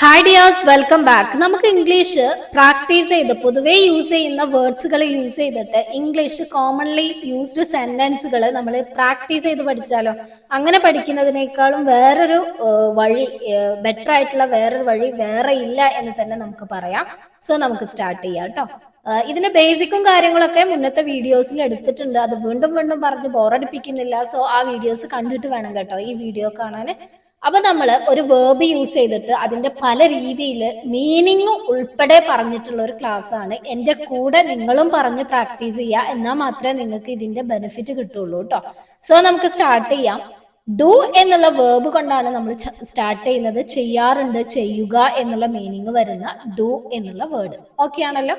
Hi dears welcome back നമുക്ക് English practice ചെയ്ത് പൊതുവേ യൂസ് ചെയ്യുന്ന വേർഡ്സുകൾ യൂസ് ചെയ്തിട്ട് ഇംഗ്ലീഷ് കോമൺലി യൂസ്ഡ് സെന്റൻസുകൾ നമ്മൾ പ്രാക്ടീസ് ചെയ്ത് പഠിച്ചാലോ? അങ്ങനെ പഠിക്കുന്നതിനേക്കാളും വേറൊരു വഴി ബെറ്റർ ആയിട്ടുള്ള വേറൊരു വഴി വേറെ ഇല്ല എന്ന് തന്നെ നമുക്ക് പറയാം. സോ നമുക്ക് സ്റ്റാർട്ട് ചെയ്യാം കേട്ടോ ഇതിന്റെ ബേസിക്കും കാര്യങ്ങളൊക്കെ മുന്നത്തെ വീഡിയോസിൽ എടുത്തിട്ടുണ്ട്. അത് വീണ്ടും വീണ്ടും പറഞ്ഞ് ബോറടിപ്പിക്കുന്നില്ല സോ ആ വീഡിയോസ് കണ്ടിട്ട് വേണം കേട്ടോ ഈ വീഡിയോ കാണാൻ. അപ്പൊ നമ്മൾ ഒരു വേർബ് യൂസ് ചെയ്തിട്ട് അതിന്റെ പല രീതിയിൽ മീനിങ് ഉൾപ്പെടെ പറഞ്ഞിട്ടുള്ള ഒരു ക്ലാസ് ആണ്. എന്റെ കൂടെ നിങ്ങളും പറഞ്ഞ് പ്രാക്ടീസ് ചെയ്യുക എന്നാൽ മാത്രമേ നിങ്ങൾക്ക് ഇതിന്റെ ബെനിഫിറ്റ് കിട്ടുള്ളൂ കേട്ടോ സോ നമുക്ക് സ്റ്റാർട്ട് ചെയ്യാം. ഡു എന്നുള്ള വേർബ് കൊണ്ടാണ് നമ്മൾ സ്റ്റാർട്ട് ചെയ്യുന്നത്. ചെയ്യാറുണ്ട് ചെയ്യുക എന്നുള്ള മീനിങ് വരുന്ന ഡു എന്നുള്ള വേർഡ് ഓക്കെ ആണല്ലോ?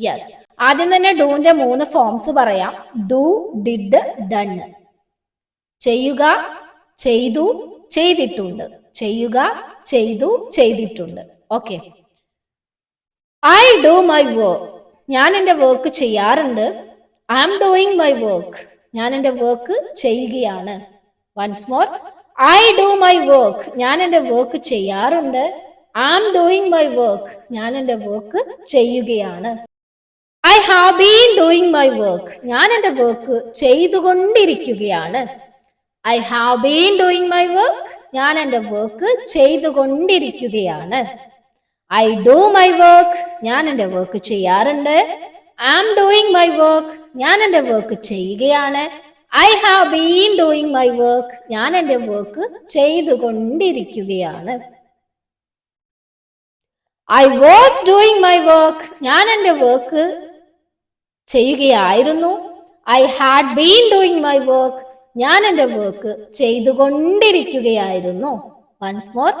യെസ് ആദ്യം തന്നെ ഡൂന്റെ മൂന്ന് ഫോംസ് പറയാം. ഡു ഡിഡ് ഡൺ ചെയ്യുക ചെയ്തു ചെയ്തിട്ടുണ്ട്. ചെയ്യുക ചെയ്തു ചെയ്തിട്ടുണ്ട്. Okay I do my work ഞാൻ എന്റെ വർക്ക് ചെയ്യാറുണ്ട്. I am doing my work ഞാൻ എന്റെ വർക്ക് ചെയ്യുകയാണ്. Once more I do my work ഞാൻ എന്റെ വർക്ക് ചെയ്യാറുണ്ട്. I am doing my work ഞാൻ എന്റെ വർക്ക് ചെയ്യുകയാണ്. I have been doing my work ഞാൻ എന്റെ വർക്ക് ചെയ്തുകൊണ്ടിരിക്കുകയാണ്. I have been doing my work ഞാൻ എന്റെ വർക്ക് ചെയ്തുകൊണ്ടിരിക്കുകയാണ്. ഐ ഡു മൈ വർക്ക് ഞാൻ എന്റെ വർക്ക് ചെയ്യാറുണ്ട്. I am doing my work ഞാൻ എന്റെ വർക്ക് ചെയ്യുകയാണ്. I have been doing my work ഞാൻ എന്റെ വർക്ക് ചെയ്തുകൊണ്ടിരിക്കുകയാണ്. I was doing my work ഞാൻ എന്റെ വർക്ക് ചെയ്യുകയായിരുന്നു. I had been doing my work ഞാൻ എന്റെ work ചെയ്തുകൊണ്ടിരിക്കുകയായിരുന്നു. Once more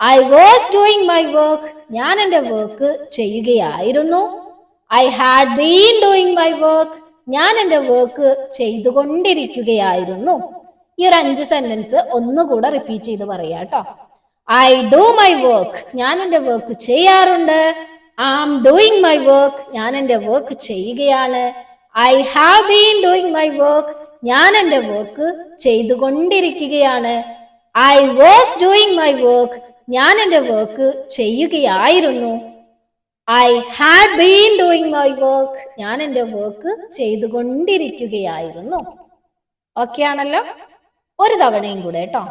I was doing my work ഞാൻ എന്റെ വർക്ക് ചെയ്യുകയായിരുന്നു. I had been doing my work ഞാൻ എന്റെ വർക്ക് ചെയ്തുകൊണ്ടിരിക്കുകയായിരുന്നു. ഈ ഒരു അഞ്ച് സെന്റൻസ് ഒന്നുകൂടെ റിപ്പീറ്റ് ചെയ്ത് പറയാം കേട്ടോ ഐ ഡു മൈ വർക്ക് ഞാൻ എന്റെ വർക്ക് ചെയ്യാറുണ്ട്. I am doing my work ഞാൻ എന്റെ വർക്ക് ചെയ്യുകയാണ്. I have been doing my work ഞാൻ എന്റെ വർക്ക് ചെയ്തുകൊണ്ടിരിക്കുകയാണ്. I was doing my work ഞാൻ എന്റെ വർക്ക് ചെയ്യുകയായിരുന്നു. I had been doing my work ഞാൻ എന്റെ വർക്ക് ചെയ്തുകൊണ്ടിരിക്കുകയായിരുന്നു. ഓക്കെ ആണല്ലോ? ഒരു തവണയും കൂടെ കേട്ടോ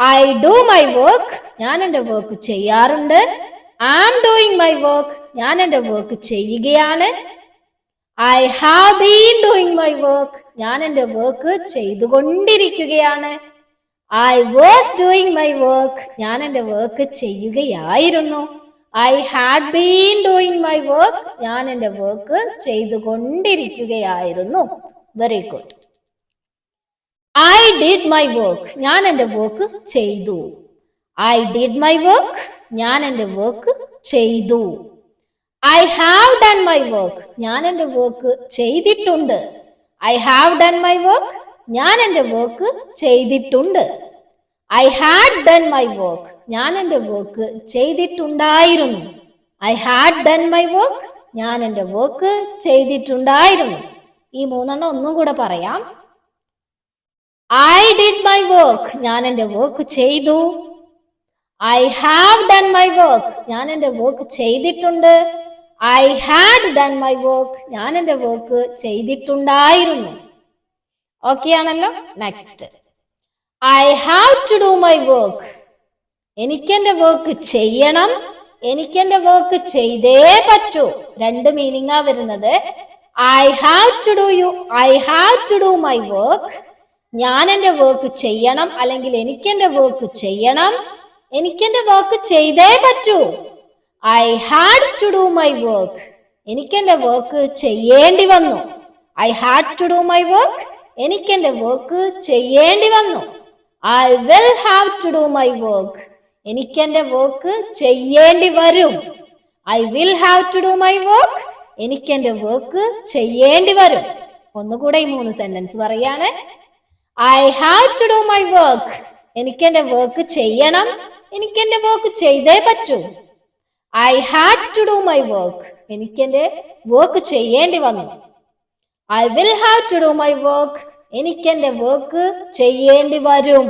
ഐ ഡു മൈ വർക്ക് ഞാൻ എന്റെ വർക്ക് ചെയ്യാറുണ്ട്. I am doing my work ഞാൻ എന്റെ വർക്ക് ചെയ്യുകയാണ്. I have been doing my work ഞാൻ എന്റെ വർക്ക് ചെയ്തുകൊണ്ടിരിക്കുകയാണ്. I was doing my work ഞാൻ എന്റെ വർക്ക് ചെയ്യുകയായിരുന്നു. I had been doing my work ഞാൻ എന്റെ work ചെയ്തുകൊണ്ടിരിക്കുകയായിരുന്നു. Very good I did my work ഞാൻ എന്റെ വർക്ക് ചെയ്തു. ഐ ഡിഡ് മൈ വർക്ക് ഞാൻ എന്റെ വർക്ക് ചെയ്തു. I have done my work ഞാൻ എന്റെ വർക്ക് ചെയ്തിട്ടുണ്ട്. I have done my work ഞാൻ എന്റെ വർക്ക് ചെയ്തിട്ടുണ്ട്. I had done my work ഞാൻ എന്റെ വർക്ക് ചെയ്തിട്ടുണ്ടായിരുന്നു. I had done my work ഞാൻ എന്റെ വർക്ക് ചെയ്തിട്ടുണ്ടായിരുന്നു. ഈ മൂന്നെണ്ണം ഒന്നും കൂടെ പറയാം. ഐ ഡിഡ് മൈ വർക്ക് ഞാൻ എന്റെ വർക്ക് ചെയ്തു. I have done my work ഞാൻ എന്റെ വർക്ക് ചെയ്തിട്ടുണ്ട്. I had done my work ഞാൻ എന്റെ വർക്ക് ചെയ്തിട്ടുണ്ടായിരുന്നു. ഓക്കെ ആണല്ലോ? Next I have to do my work എനിക്കെന്റെ വർക്ക് ചെയ്യണം. എനിക്കെന്റെ വർക്ക് ചെയ്തേ പറ്റൂ. രണ്ട് മീനിങ്ങാ വരുന്നത്. I have to do you I have to do my work ഞാൻ എന്റെ വർക്ക് ചെയ്യണം. അല്ലെങ്കിൽ എനിക്കെന്റെ വർക്ക് ചെയ്യണം. എനിക്കെന്റെ വർക്ക് ചെയ്തേ പറ്റൂ. I had to do my work എനിക്ക് എന്റെ വർക്ക് ചെയ്യേണ്ടി വന്നു. I had to do my work എനിക്ക് എന്റെ വർക്ക് ചെയ്യേണ്ടി വന്നു. I will have to do my work എനിക്ക് എന്റെ വർക്ക് ചെയ്യേണ്ടി വരും. I will have to do my work എനിക്ക് എന്റെ വർക്ക് ചെയ്യേണ്ടി വരും. ഒന്നുകൂടെ ഈ മൂന്ന് സെന്റൻസ് പറയാണ്. I have to do my work എനിക്ക് എന്റെ വർക്ക് ചെയ്യണം. എനിക്ക് എന്റെ വർക്ക് ചെയ്തേ പറ്റൂ. I had to do my work എനിക്ക് എന്റെ വർക്ക് ചെയ്യേണ്ടി വന്നു. I will have to do my work എനിക്ക് എന്റെ വർക്ക് ചെയ്യേണ്ടി വരും.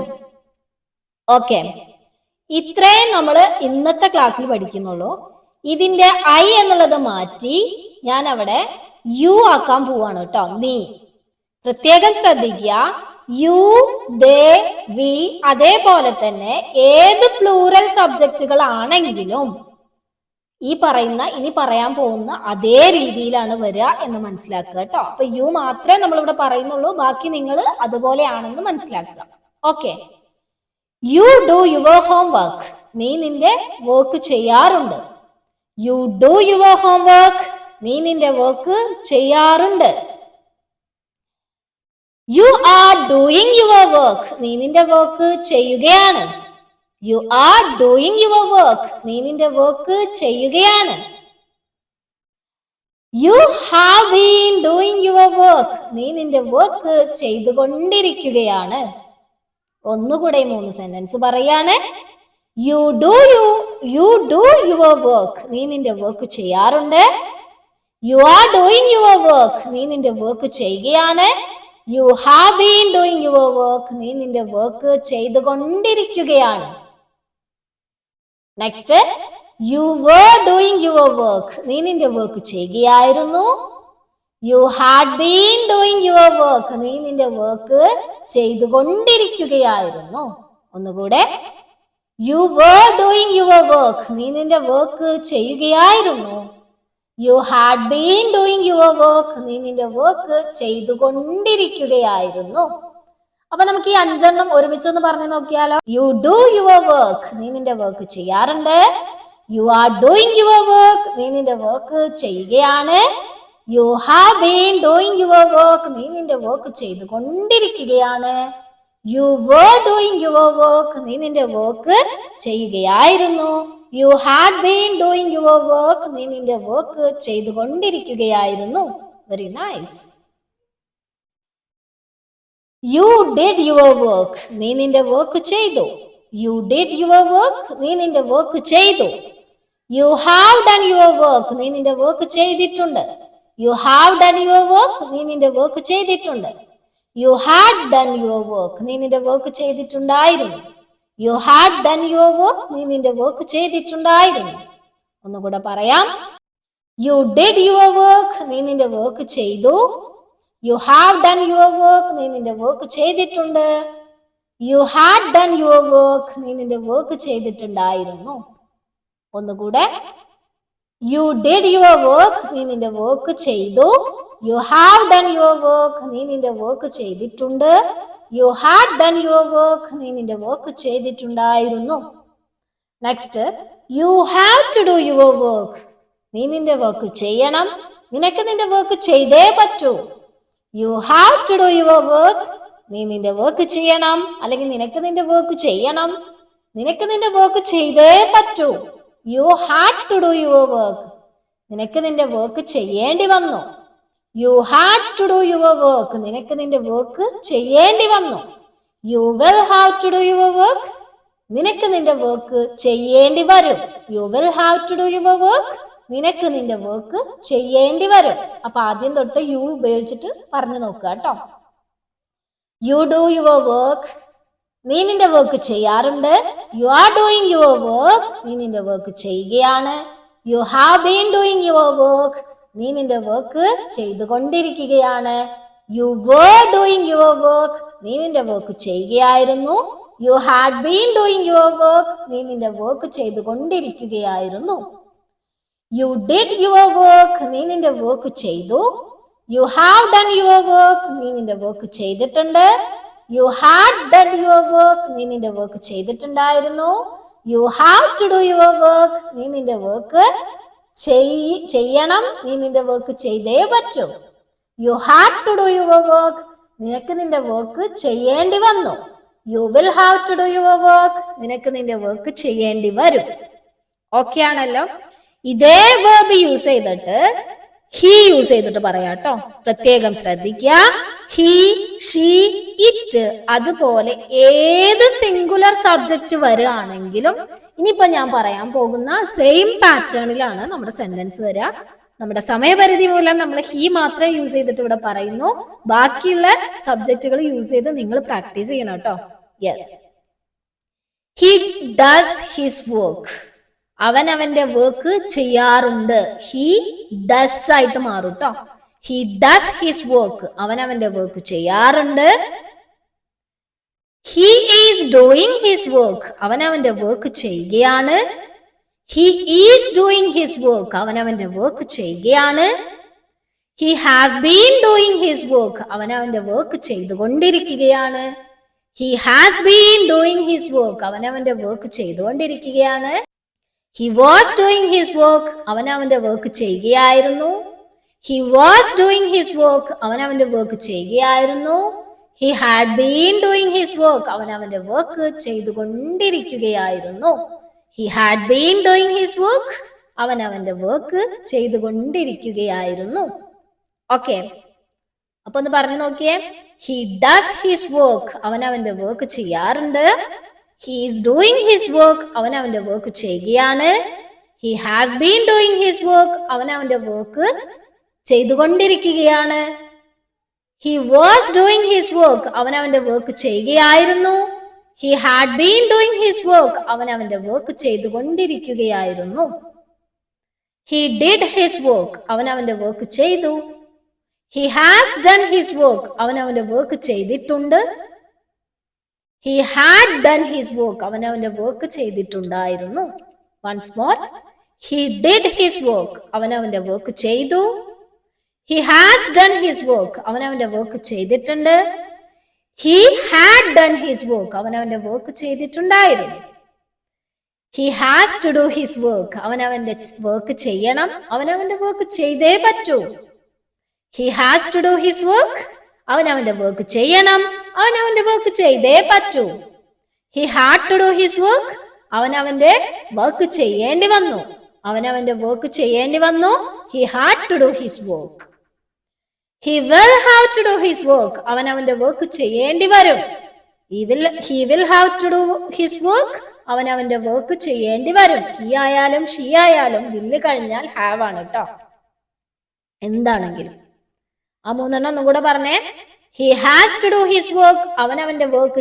ഓക്കെ ഇത്രയും നമ്മൾ ഇന്നത്തെ ക്ലാസ്സിൽ പഠിക്കുന്നുള്ളൂ. ഇതിന്റെ ഐ എന്നുള്ളത് മാറ്റി ഞാൻ അവിടെ യു ആക്കാൻ പോവാണ് കേട്ടോ. നീ പ്രത്യേകം ശ്രദ്ധിക്കുക. യു ദേ വി അതേപോലെ തന്നെ ഏത് പ്ലൂറൽ സബ്ജക്റ്റുകൾ ആണെങ്കിലും ഈ പറയുന്ന ഇനി പറയാൻ പോകുന്ന അതേ രീതിയിലാണ് വരിക എന്ന് മനസ്സിലാക്കുക കേട്ടോ. അപ്പൊ യു മാത്രമേ നമ്മൾ ഇവിടെ പറയുന്നുള്ളൂ. ബാക്കി നിങ്ങൾ അതുപോലെയാണെന്ന് മനസ്സിലാക്കുക. Okay. You do your homework നീ നിന്റെ വർക്ക് ചെയ്യാറുണ്ട്. You do your home work നീ നിന്റെ വർക്ക് ചെയ്യാറുണ്ട്. You are doing your work നീ നിന്റെ വർക്ക് ചെയ്യുകയാണ്. You are doing your work നീ നിന്റെ വർക്ക് ചെയ്യുകയാണ്. You have been doing your work നീ നിന്റെ വർക്ക് ചെയ്തുകൊണ്ടിരിക്കുകയാണ്. ഒന്നുകൂടെ മൂന്ന് സെന്റൻസ് പറയാണ്. You do you you do your work നീ നിന്റെ വർക്ക് ചെയ്യാറുണ്ട്. You are doing your work നീ നിന്റെ വർക്ക് ചെയ്യുകയാണ്. You have been doing your work നീ നിന്റെ വർക്ക് ചെയ്തുകൊണ്ടിരിക്കുകയാണ്. Next you were doing your work നീ നിന്റെ വർക്ക് ചെയ്യുകയായിരുന്നു. You had been doing your work നീ നിന്റെ വർക്ക് ചെയ്തുകൊണ്ടിരിക്കുകയായിരുന്നു. ഒന്നുകൂടെ. You were doing your work നീ നിന്റെ വർക്ക് ചെയ്യുകയായിരുന്നു. You had been doing your work നീ നിന്റെ വർക്ക് ചെയ്തുകൊണ്ടിരിക്കുകയായിരുന്നു. അപ്പൊ നമുക്ക് ഈ അഞ്ചെണ്ണം ഒരുമിച്ചൊന്ന് പറഞ്ഞു നോക്കിയാലോ. യു ഡു യുവർ വർക്ക് നീ നിന്റെ വർക്ക് ചെയ്യാറുണ്ട്. You are doing your work നീ നിന്റെ വർക്ക് ചെയ്യുകയാണ്. You have been doing your work നീ നിന്റെ വർക്ക് ചെയ്തുകൊണ്ടിരിക്കുകയാണ്. You were doing your work നീ നിന്റെ വർക്ക് ചെയ്യുകയായിരുന്നു. You had been doing your work നീ നിന്റെ work ചെയ്തുകൊണ്ടിരിക്കുകയായിരുന്നു. Very nice you did your work നീ നിന്റെ വർക്ക് ചെയ്തു. യു ഡിഡ് യുവർ വർക്ക് നീ നിന്റെ വർക്ക് ചെയ്തു. You have done your work നീ നിന്റെ വർക്ക് ചെയ്തിട്ടുണ്ട്. You have done your work നീ നിന്റെ വർക്ക് ചെയ്തിട്ടുണ്ട്. You had done your work നീ നിന്റെ വർക്ക് ചെയ്തിട്ടുണ്ടായിരുന്നു. You had done your work നീ നിന്റെ വർക്ക് ചെയ്തിട്ടുണ്ടായിരുന്നു. ഒന്നുകൂടെ പറയാം. യു ഡിഡ് യുവർ വർക്ക് നീ നിന്റെ വർക്ക് ചെയ്തു. You have done your work നീ നിന്റെ വർക്ക് ചെയ്തിട്ടുണ്ട്. You had done your work നീ നിന്റെ വർക്ക് ചെയ്തിട്ടുണ്ടായിരുന്നു. ഒന്നുകൂടെ. യു ഡിഡ് യുവർ വർക്ക് നീ നിന്റെ വർക്ക് ചെയ്തു. You have done your work നീ നിന്റെ വർക്ക് ചെയ്തിട്ടുണ്ട്. You had done your work നീ നിന്റെ വർക്ക് ചെയ്തിട്ടുണ്ടായിരുന്നു. Next you have to do your work നീ നിന്റെ വർക്ക് ചെയ്യണം. നിനക്ക് നിന്റെ വർക്ക് ചെയ്തേ പറ്റൂ. You have to do your work നീ നിന്റെ വർക്ക് ചെയ്യണം. അല്ലെങ്കിൽ നിനക്ക് നിന്റെ വർക്ക് ചെയ്യണം. നിനക്ക് നിന്റെ വർക്ക് ചെയ്തേ പറ്റൂ. You had to do your work നിനക്ക് നിന്റെ വർക്ക് ചെയ്യേണ്ടി വന്നു. You had to do your work നിനക്ക് നിന്റെ വർക്ക് ചെയ്യേണ്ടി വന്നു. You will have to do your work നിനക്ക് നിന്റെ വർക്ക് ചെയ്യേണ്ടി വരും. You will have to do your work നിനക്ക് നിന്റെ വർക്ക് ചെയ്യേണ്ടി വരും. അപ്പൊ ആദ്യം തൊട്ട് യു ഉപയോഗിച്ചിട്ട് പറഞ്ഞു നോക്കുക കേട്ടോ. യു ഡു യുവർ വർക്ക് നീ നിന്റെ വർക്ക് ചെയ്യാറുണ്ട്. You are doing your work നീ നിന്റെ വർക്ക് ചെയ്യുകയാണ്. You have been doing your work നീ നിന്റെ വർക്ക് ചെയ്തുകൊണ്ടിരിക്കുകയാണ്. You were doing your work നീ നിന്റെ വർക്ക് ചെയ്യുകയായിരുന്നു. You had been doing your work നീ നിന്റെ വർക്ക് ചെയ്തുകൊണ്ടിരിക്കുകയായിരുന്നു. യു ഡിഡ് യുവർ വർക്ക് നീ നിന്റെ വർക്ക് ചെയ്തു. You have done your work നീ നിന്റെ വർക്ക് ചെയ്തിട്ടുണ്ട്. You had done your work നീ നിന്റെ വർക്ക് ചെയ്തിട്ടുണ്ടായിരുന്നു. You have to do your work നീ നിന്റെ വർക്ക് ചെയ്യണം നീ നിന്റെ വർക്ക് ചെയ്തേ പറ്റൂ. You have to do your work നിനക്ക് നിന്റെ വർക്ക് ചെയ്യേണ്ടി വന്നു. You will have to do your work നിനക്ക് നിന്റെ വർക്ക് ചെയ്യേണ്ടി വരും. ഓക്കെ ആണല്ലോ? ഇതേ വേർബ് യൂസ് ചെയ്തിട്ട് ഹി യൂസ് ചെയ്തിട്ട് പറയാട്ടോ പ്രത്യേകം ശ്രദ്ധിക്ക ഹി ഷീ ഇറ്റ് അതുപോലെ ഏത് സിംഗുലർ സബ്ജക്റ്റ് വരികയാണെങ്കിലും ഇനിയിപ്പോ ഞാൻ പറയാൻ പോകുന്ന സെയിം പാറ്റേണിലാണ് നമ്മുടെ സെന്റൻസ് വരിക നമ്മുടെ സമയപരിധി മൂലം നമ്മൾ ഹി മാത്രമേ യൂസ് ചെയ്തിട്ട് ഇവിടെ പറയുന്നു. ബാക്കിയുള്ള സബ്ജക്റ്റുകൾ യൂസ് ചെയ്ത് നിങ്ങൾ പ്രാക്ടീസ് ചെയ്യണം കേട്ടോ yes he does his work അവൻ അവന്റെ വർക്ക് ചെയ്യാറുണ്ട്. ഹി ഡസ് ആയിട്ട് മാറും കേട്ടോ ഹി ഡസ് ഹിസ് വർക്ക് അവൻ അവന്റെ വർക്ക് ചെയ്യാറുണ്ട്. He is doing his work അവൻ അവന്റെ വർക്ക് ചെയ്യുകയാണ്. He is doing his work അവൻ അവന്റെ വർക്ക് ചെയ്യുകയാണ്. He has been doing his work അവൻ അവന്റെ വർക്ക് ചെയ്തുകൊണ്ടിരിക്കുകയാണ്. He has been doing his work അവൻ അവന്റെ വർക്ക് ചെയ്തുകൊണ്ടിരിക്കുകയാണ്. He was doing his work അവൻ അവന്റെ വർക്ക് ചെയ്യുകയായിരുന്നു. He was doing his work അവൻ അവന്റെ വർക്ക് ചെയ്യുകയായിരുന്നു. He had been doing his work അവൻ അവന്റെ work ചെയ്തുകൊണ്ടിരിക്കുകയായിരുന്നു. He had been doing his work അവൻ അവന്റെ വർക്ക് ചെയ്തുകൊണ്ടിരിക്കുകയായിരുന്നു. ഓക്കെ അപ്പൊ ഒന്ന് പറഞ്ഞു നോക്കിയേ. ഹി ഡസ് ഹിസ് വർക്ക് അവൻ അവന്റെ വർക്ക് ചെയ്യാറുണ്ട്. He is doing his work അവൻ അവന്റെ വർക്ക് ചെയ്യുകയാണ്. He has been doing his work അവൻ അവന്റെ വർക്ക് ചെയ്തുകൊണ്ടിരിക്കുകയാണ്. He was doing his work അവൻ അവന്റെ വർക്ക് ചെയ്യുകയായിരുന്നു. He had been doing his work അവൻ അവന്റെ വർക്ക് ചെയ്തുകൊണ്ടിരിക്കുകയായിരുന്നു. ഹി ഡിഡ് ഹിസ് വർക്ക് അവൻ അവന്റെ വർക്ക് ചെയ്തു. He has done his work അവൻ അവന്റെ വർക്ക് ചെയ്തിട്ടുണ്ട്. He had done his work അവൻ അവന്റെ വർക്ക് ചെയ്തിട്ടുണ്ടായിരുന്നു. Once more he did his work അവൻ അവന്റെ വർക്ക് ചെയ്തു. He has done his work അവൻ അവന്റെ വർക്ക് ചെയ്തിട്ടുണ്ട്. He had done his work അവൻ അവന്റെ വർക്ക് ചെയ്തിട്ടുണ്ടായിരുന്നു. He has to do his work അവൻ അവന്റെ വർക്ക് ചെയ്യണം. അവൻ അവന്റെ വർക്ക് ചെയ്തേ പറ്റൂ. He has to do his work അവൻ അവന്റെ വർക്ക് ചെയ്യണം. അവൻ അവന്റെ വർക്ക് ചെയ്തേ പറ്റൂ. He had to do his work അവൻ അവന്റെ വർക്ക് ചെയ്യേണ്ടി വന്നു. അവൻ അവന്റെ വർക്ക് ചെയ്യേണ്ടി വന്നു. He had to do his work he will have to do his work അവൻ അവന്റെ വർക്ക് ചെയ്യേണ്ടി വരും. He will have to do his work അവൻ അവന്റെ വർക്ക് ചെയ്യേണ്ടി വരും. ഹി ആയാലും ഷീ ആയാലും വില്ല് കഴിഞ്ഞാൽ ഹാവ് ആണ് കേട്ടോ എന്താണെങ്കിലും. ആ മൂന്നെണ്ണം ഒന്നും കൂടെ പറഞ്ഞേ. He has to do his work അവൻ അവന്റെ വർക്ക്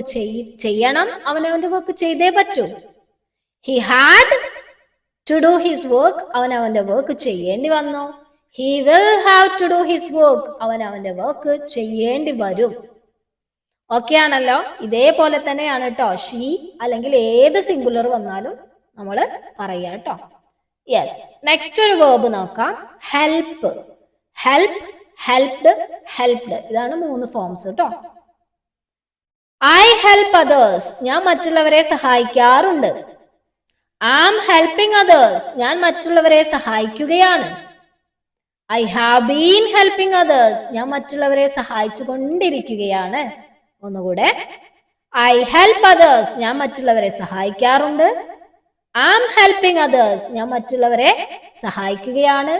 ചെയ്യണം. അവൻ അവന്റെ വർക്ക് ചെയ്തേ പറ്റൂ. He had to do his work അവൻ അവന്റെ വർക്ക് ചെയ്യേണ്ടി വന്നു. He will have to do his work അവൻ അവന്റെ വർക്ക് ചെയ്യേണ്ടി വരും. ഓക്കെ ആണല്ലോ? ഇതേപോലെ തന്നെയാണ് കേട്ടോ ഷീ അല്ലെങ്കിൽ ഏത് സിംഗുലർ വന്നാലും നമ്മൾ പറയുക കേട്ടോ യെസ് നെക്സ്റ്റ് ഒരു വേർബ് നോക്കാം. ഹെൽപ്പ് ഹെൽപ്പ് ഹെൽപ്ഡ് ഹെൽപ്ഡ് ഇതാണ് മൂന്ന് ഫോംസ് കേട്ടോ ഐ ഹെൽപ്പ് അതേഴ്സ് ഞാൻ മറ്റുള്ളവരെ സഹായിക്കാറുണ്ട്. ഐ ആം ഹെൽപ്പിംഗ് അതേഴ്സ് ഞാൻ മറ്റുള്ളവരെ സഹായിക്കുകയാണ്. I have been helping others ഞാൻ മറ്റുള്ളവരെ സഹായിച്ചു കൊണ്ടിരിക്കുകയാണ്. ഒന്നുകൂടെ. ഐ ഹെൽപ്പ് അതേഴ്സ് ഞാൻ മറ്റുള്ളവരെ സഹായിക്കാറുണ്ട്. ഐ ആം ഹെൽപ്പിംഗ് അതേഴ്സ് ഞാൻ മറ്റുള്ളവരെ സഹായിക്കുകയാണ്.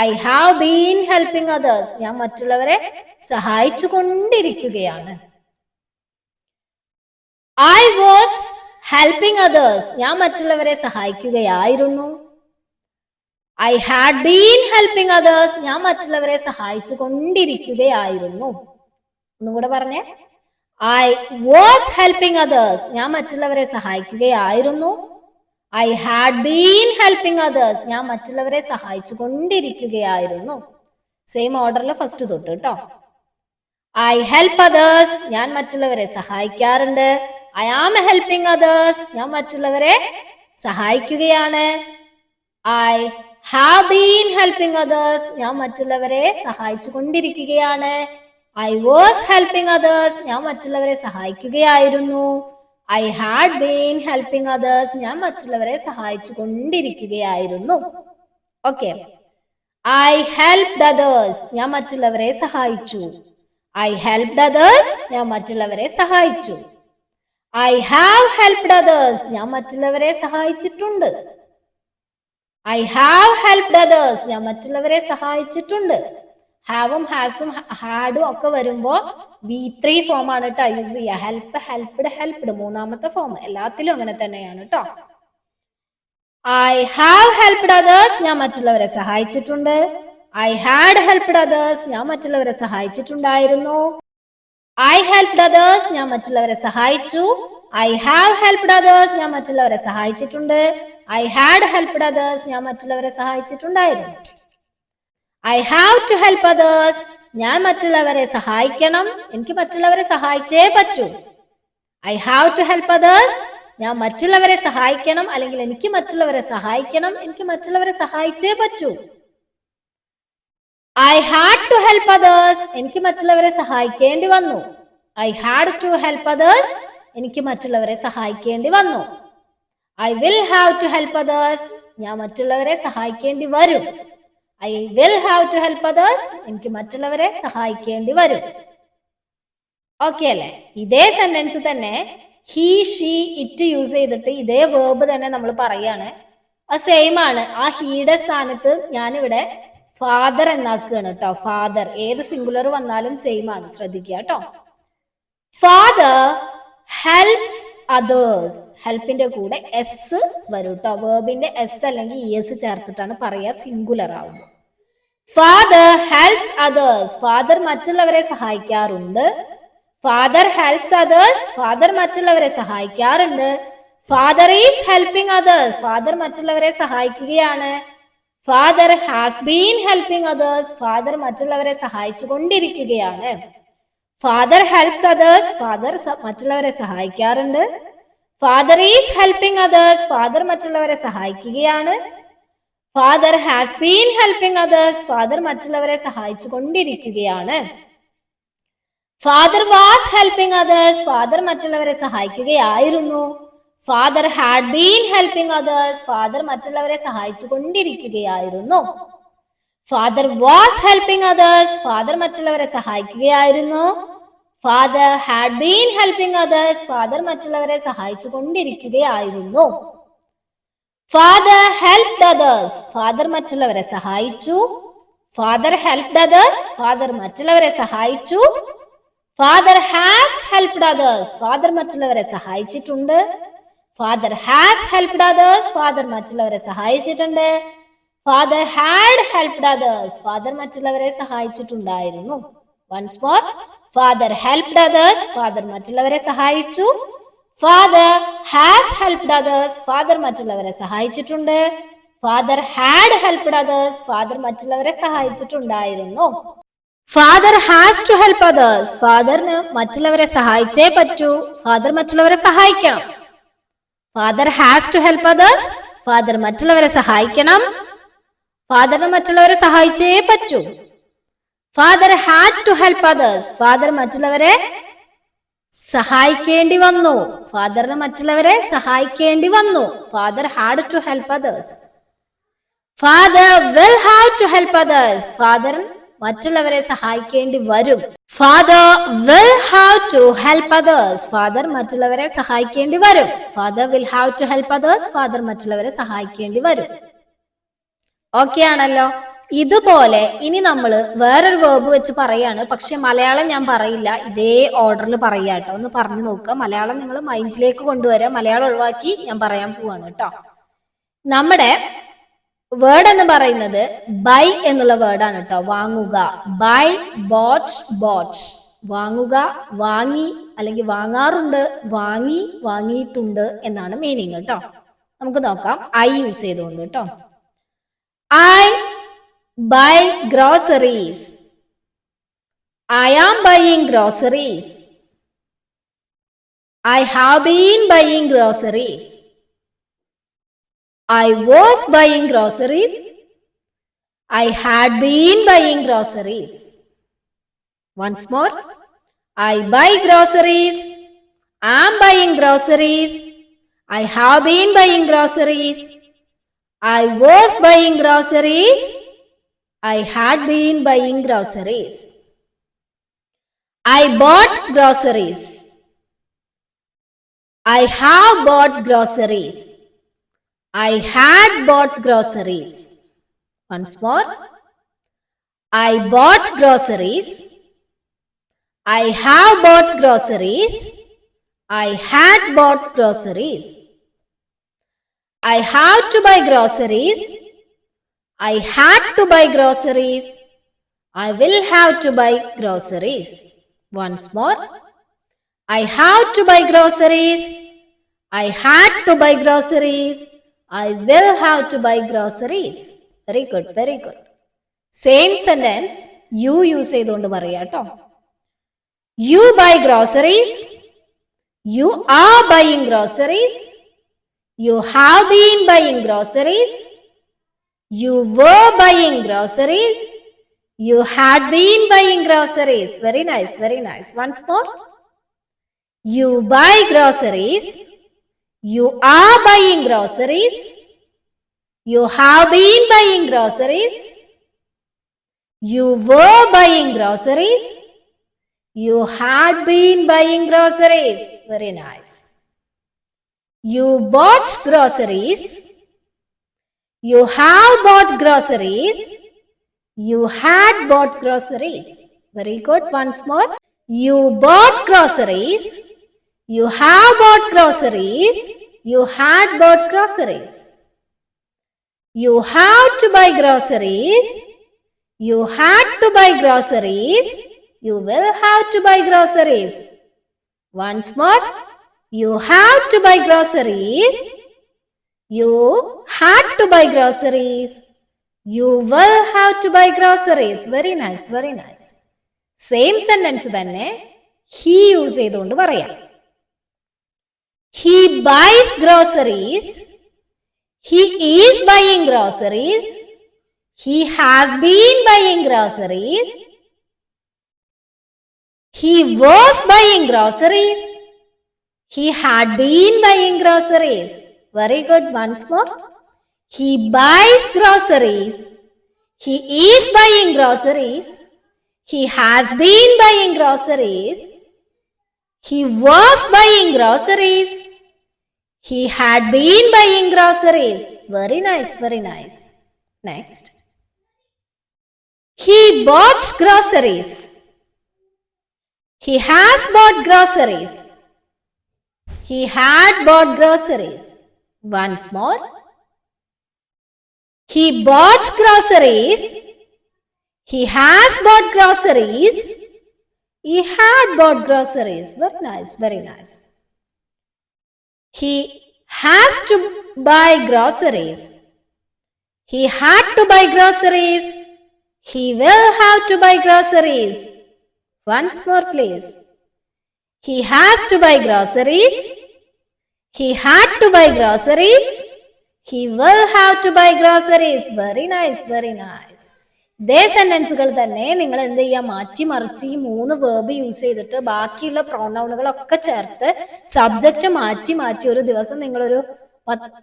I have been helping others ഞാൻ മറ്റുള്ളവരെ സഹായിച്ചു കൊണ്ടിരിക്കുകയാണ് ഐ വാസ് ഹെൽപ്പിംഗ് അതേഴ്സ് ഞാൻ മറ്റുള്ളവരെ സഹായിക്കുകയായിരുന്നു. I had been helping others ഞാൻ മറ്റുള്ളവരെ സഹായിച്ചു കൊണ്ടിരിക്കുകയായിരുന്നു ഒന്നും കൂടെ പറഞ്ഞേ. ഐ വാസ് ഹെൽപ്പിംഗ് അതേഴ്സ് ഞാൻ മറ്റുള്ളവരെ സഹായിക്കുകയായിരുന്നു. I had been helping others ഞാൻ മറ്റുള്ളവരെ സഹായിച്ചു കൊണ്ടിരിക്കുകയായിരുന്നു സെയിം ഓർഡറിൽ ഫസ്റ്റ് തൊട്ട് കേട്ടോ ഐ ഹെൽപ്പ് അതേഴ്സ് ഞാൻ മറ്റുള്ളവരെ സഹായിക്കാറുണ്ട്. ഐ ആം ഹെൽപ്പിംഗ് അതേഴ്സ് ഞാൻ മറ്റുള്ളവരെ സഹായിക്കുകയാണ്. I have been helping others ഞാൻ മറ്റുള്ളവരെ സഹായിച്ചു കൊണ്ടിരിക്കുകയാണ് ഐ വാസ് ഹെൽപ്പിംഗ് അതേഴ്സ് ഞാൻ മറ്റുള്ളവരെ സഹായിക്കുകയായിരുന്നു. I had been helping others ഞാൻ മറ്റുള്ളവരെ സഹായിച്ചു കൊണ്ടിരിക്കുകയായിരുന്നു. ഓക്കെ ഐ ഹെൽപ് അതേഴ്സ് ഞാൻ മറ്റുള്ളവരെ സഹായിച്ചു. ഐ ഹെൽപ് അതേഴ്സ് ഞാൻ മറ്റുള്ളവരെ സഹായിച്ചു. ഐ ഹാവ് ഹെൽപ്ഡ് അതേഴ്സ് ഞാൻ മറ്റുള്ളവരെ സഹായിച്ചിട്ടുണ്ട്. ഐ ഹാവ് ഹെൽപ്ഡ് അതേഴ്സ് ഞാൻ മറ്റുള്ളവരെ സഹായിച്ചിട്ടുണ്ട്. ഹാവും ഹാസും ഹാഡും ഒക്കെ വരുമ്പോ വി ത്രീ ആണ് കേട്ടോ യൂസ് ചെയ്യുക ഹെൽപ്പ് ഹെൽപ്ഡ് ഹെൽപ്ഡ് മൂന്നാമത്തെ ഫോം എല്ലാത്തിലും അങ്ങനെ തന്നെയാണ് കേട്ടോ ഐ ഹാവ് ഹെൽപ്ഡ് അതേഴ്സ് ഞാൻ മറ്റുള്ളവരെ സഹായിച്ചിട്ടുണ്ട്. ഐ ഹാഡ് ഹെൽപ്ഡ് അതേഴ്സ് ഞാൻ മറ്റുള്ളവരെ സഹായിച്ചിട്ടുണ്ടായിരുന്നു. ഐ ഹെൽപ്ഡ് അതേഴ്സ് ഞാൻ മറ്റുള്ളവരെ സഹായിച്ചു. ഐ ഹാവ് ഹെൽപ്ഡ് അതേഴ്സ് ഞാൻ മറ്റുള്ളവരെ സഹായിച്ചിട്ടുണ്ട്. ഐ ഹാഡ് ഹെൽപ്ഡ് അതേഴ്സ് ഞാൻ മറ്റുള്ളവരെ സഹായിച്ചിട്ടുണ്ടായിരുന്നു. I have to help others ഞാൻ മറ്റുള്ളവരെ സഹായിക്കണം. എനിക്ക് മറ്റുള്ളവരെ സഹായിച്ചേ പറ്റൂ. I have to help others ഞാൻ മറ്റുള്ളവരെ സഹായിക്കണം. അല്ലെങ്കിൽ എനിക്ക് മറ്റുള്ളവരെ സഹായിക്കണം. എനിക്ക് മറ്റുള്ളവരെ സഹായിച്ചേ പറ്റൂ. I had to help others എനിക്ക് മറ്റുള്ളവരെ സഹായിക്കേണ്ടി വന്നു. I had to help others എനിക്ക് മറ്റുള്ളവരെ സഹായിക്കേണ്ടി വന്നു. I will have to help others ഞാൻ മറ്റുള്ളവരെ സഹായിക്കേണ്ടി വരും. I will have to help others എനിക്ക് മറ്റുള്ളവരെ സഹായിക്കേണ്ടി വരും. ഓക്കെ അല്ലേ? ഇതേ സെന്റൻസ് തന്നെ ഹി ഷീ ഇറ്റ് യൂസ് ചെയ്തിട്ട് ഇതേ വേർബ് തന്നെ നമ്മൾ പറയാണ്. ആ സെയിം ആണ്. ആ ഹീയുടെ സ്ഥാനത്ത് ഞാനിവിടെ ഫാദർ എന്നാക്കുകയാണ് കേട്ടോ. ഫാദർ ഏത് സിംഗുലർ വന്നാലും സെയിം ആണ്. ശ്രദ്ധിക്കുക കേട്ടോ. ഫാദർ ഹെൽപ്സ് അതേഴ്സ് ഹെൽപ്പിന്റെ കൂടെ എസ് വരും കേട്ടോ വേർബിന്റെ എസ് അല്ലെങ്കിൽ ഇ എസ് ചേർത്തിട്ടാണ് പറയുക സിംഗുലർ ആവുമ്പോൾ ഫാദർ ഹെൽപ്സ് അതേഴ്സ് ഫാദർ മറ്റുള്ളവരെ സഹായിക്കാറുണ്ട്. ഫാദർ ഹെൽപ്സ് അതേഴ്സ് ഫാദർ മറ്റുള്ളവരെ സഹായിക്കാറുണ്ട്. Father is helping others father മറ്റുള്ളവരെ സഹായിക്കുകയാണ്. Father has been helping others father മറ്റുള്ളവരെ സഹായിച്ചു കൊണ്ടിരിക്കുകയാണ്. ഫാദർ ഹെൽപ്സ് അതേഴ്സ് ഫാദർ മറ്റുള്ളവരെ സഹായിക്കാറുണ്ട്. Father is helping others father മറ്റുള്ളവരെ സഹായിക്കുകയാണ്. Father has been helping others father മറ്റുള്ളവരെ സഹായിച്ചു കൊണ്ടിരിക്കുകയാണ് father was helping others father മറ്റുള്ളവരെ സഹായിക്കുകയായിരുന്നു. Father had been helping others father മറ്റുള്ളവരെ സഹായിച്ചു കൊണ്ടിരിക്കുകയായിരുന്നു father was helping others father മറ്റുള്ളവരെ സഹായിക്കുകയായിരുന്നു. Father had been helping others father മറ്റുള്ളവരെ സഹായിച്ചു കൊണ്ടിരിക്കുകയായിരുന്നു ഫാദർ ഹെൽപ് അതേഴ്സ് ഫാദർ മറ്റുള്ളവരെ സഹായിച്ചു. ഫാദർ ഹെൽപ് അതേഴ്സ് ഫാദർ മറ്റുള്ളവരെ സഹായിച്ചു. Father has helped others father മറ്റുള്ളവരെ സഹായിച്ചിട്ടുണ്ട്. Father has helped others father മറ്റുള്ളവരെ സഹായിച്ചിട്ടുണ്ട്. Father had helped others father മറ്റുള്ളവരെ സഹായിച്ചിട്ടുണ്ടായിരുന്നു. Once more father helped others father മറ്റുള്ളവരെ സഹായിച്ചു. Father has helped others father മറ്റുള്ളവരെ സഹായിച്ചിട്ടുണ്ട്. Father had helped others father മറ്റുള്ളവരെ സഹായിച്ചിട്ടുണ്ടായിരുന്നു. Father has to help others ഫാദറിന് മറ്റുള്ളവരെ സഹായിച്ചേ പറ്റൂ. ഫാദർ മറ്റുള്ളവരെ സഹായിക്കണം. Father has to help others father മറ്റുള്ളവരെ സഹായിക്കണം. ഫാദറിന് മറ്റുള്ളവരെ സഹായിച്ചേ പറ്റൂ. Father had to help others father മറ്റുള്ളവരെ സഹായിക്കേണ്ടി വന്നു. ഫാദറിന് മറ്റുള്ളവരെ സഹായിക്കേണ്ടി വന്നു. Father had to help others father will have to help others father മറ്റുള്ളവരെ സഹായിക്കേണ്ടി വരും. Father will have to help others father മറ്റുള്ളവരെ സഹായിക്കേണ്ടി വരും. Father will have to help others father മറ്റുള്ളവരെ സഹായിക്കേണ്ടി വരും. ഓക്കെ ആണല്ലോ. ഇതുപോലെ ഇനി നമ്മൾ വേറൊരു വേർബ് വെച്ച് പറയാണ്. പക്ഷെ മലയാളം ഞാൻ പറയില്ല. ഇതേ ഓർഡറിൽ പറയുക കേട്ടോ. ഒന്ന് പറഞ്ഞു നോക്കുക. മലയാളം നിങ്ങൾ മൈൻഡിലേക്ക് കൊണ്ടുവരാം. മലയാളം ഒഴിവാക്കി ഞാൻ പറയാൻ പോവാണ് കേട്ടോ. നമ്മുടെ വേർഡ് എന്ന് പറയുന്നത് ബൈ എന്നുള്ള വേർഡാണ് കേട്ടോ. വാങ്ങുക. ബൈ ബോട്ട് ബോട്ട് വാങ്ങുക വാങ്ങി അല്ലെങ്കിൽ വാങ്ങാറുണ്ട് വാങ്ങി വാങ്ങിയിട്ടുണ്ട് എന്നാണ് മീനിങ് കേട്ടോ. നമുക്ക് നോക്കാം. ഐ യൂസ് ചെയ്തുകൊണ്ട് കേട്ടോ. I buy groceries. I am buying groceries. I have been buying groceries. I was buying groceries. I had been buying groceries. Once more. I buy groceries. I am buying groceries. I have been buying groceries. I was buying groceries. I had been buying groceries. I bought groceries. I have bought groceries. I had bought groceries. Once more. I bought groceries. I have bought groceries. I had bought groceries. I have to buy groceries. I had to buy groceries. I will have to buy groceries. Once more. I have to buy groceries. I had to buy groceries. I will have to buy groceries. Very good, very good. Same sentence you use ചെയ്തുകൊണ്ട് പറയാം കേട്ടോ you buy groceries you are buying groceries You have been buying groceries. You were buying groceries. You had been buying groceries. Very nice, very nice. Once more. You buy groceries. You are buying groceries. You have been buying groceries. You were buying groceries. You had been buying groceries. Very nice you bought groceries you have bought groceries you had bought groceries. Very good. Once more. You bought groceries. You have bought groceries. You had bought groceries. You have to buy groceries. You had to buy groceries. You will have to buy groceries. Once more. You have to buy groceries. You had to buy groceries. You will have to buy groceries very nice very nice same sentence തന്നെ he use ചെയ്തുകൊണ്ട് പറയാം. He buys groceries he is buying groceries he has been buying groceries he was buying groceries He had been buying groceries. Very good, once more. He buys groceries. He is buying groceries. He has been buying groceries. He was buying groceries. He had been buying groceries. Very nice, very nice. Next. He bought groceries. He has bought groceries. He had bought groceries. Once more. He bought groceries. He has bought groceries. He had bought groceries. Very nice, very nice. He has to buy groceries. He had to buy groceries. He will have to buy groceries. Once more, please. He has to buy groceries. He had to buy groceries. He will have to buy groceries very nice very nice ഇതേ സെന്റൻസുകൾ തന്നെ നിങ്ങൾ എന്ത് ചെയ്യുക മാറ്റി മറിച്ച് ഈ മൂന്ന് വേർബ് യൂസ് ചെയ്തിട്ട് ബാക്കിയുള്ള പ്രോണൗണുകളൊക്കെ ചേർത്ത് സബ്ജക്റ്റ് മാറ്റി മാറ്റി ഒരു ദിവസം നിങ്ങളൊരു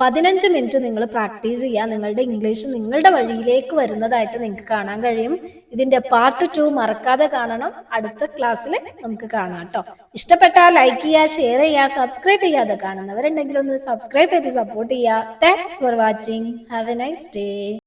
പതിനഞ്ച് മിനിറ്റ് നിങ്ങൾ പ്രാക്ടീസ് ചെയ്യുക. നിങ്ങളുടെ ഇംഗ്ലീഷ് നിങ്ങളുടെ വഴിയിലേക്ക് വരുന്നതായിട്ട് നിങ്ങൾക്ക് കാണാൻ കഴിയും. ഇതിന്റെ പാർട്ട് ടു മറക്കാതെ കാണണം. അടുത്ത ക്ലാസ്സിൽ നമുക്ക് കാണാം കേട്ടോ. ഇഷ്ടപ്പെട്ടാൽ ലൈക്ക് ചെയ്യുക ഷെയർ ചെയ്യുക സബ്സ്ക്രൈബ് ചെയ്യാതെ കാണുന്നവരുണ്ടെങ്കിൽ ഒന്ന് സബ്സ്ക്രൈബ് ചെയ്ത് സപ്പോർട്ട് ചെയ്യുക. Thanks for watching have a nice day